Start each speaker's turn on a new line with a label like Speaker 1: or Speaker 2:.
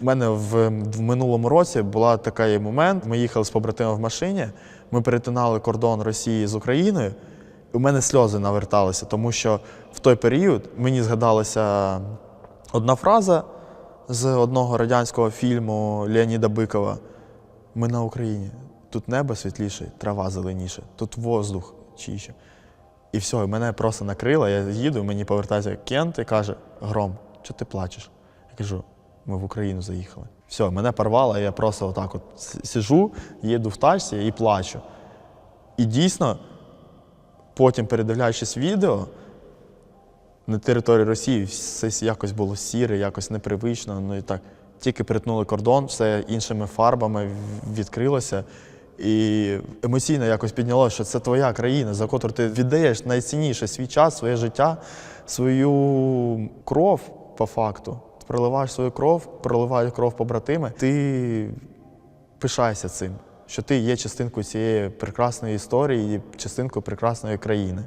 Speaker 1: У мене в, в минулому році була такий момент. Ми їхали з побратимом в машині, ми перетинали кордон Росії з Україною. і У мене сльози наверталися, тому що в той період мені згадалася одна фраза з одного радянського фільму Леоніда Бикова. Ми на Україні. Тут небо світліше, трава зеленіше, тут воздух чище. І все, і мене просто накрило. Я їду, мені повертається Кент і каже: Гром, чого ти плачеш? Я кажу, ми в Україну заїхали. Все, мене порвало, я просто отак от сижу, їду в тачці і плачу. І дійсно, потім, передивляючись відео, на території Росії все якось було сіре, якось непривично. Ну і так. Тільки перетнули кордон, все іншими фарбами відкрилося. І емоційно якось піднялося, що це твоя країна, за котру ти віддаєш найцінніше свій час, своє життя, свою кров по факту. Проливаєш свою кров, проливають кров побратими. Ти пишайся цим, що ти є частинкою цієї прекрасної історії, і частинкою прекрасної країни.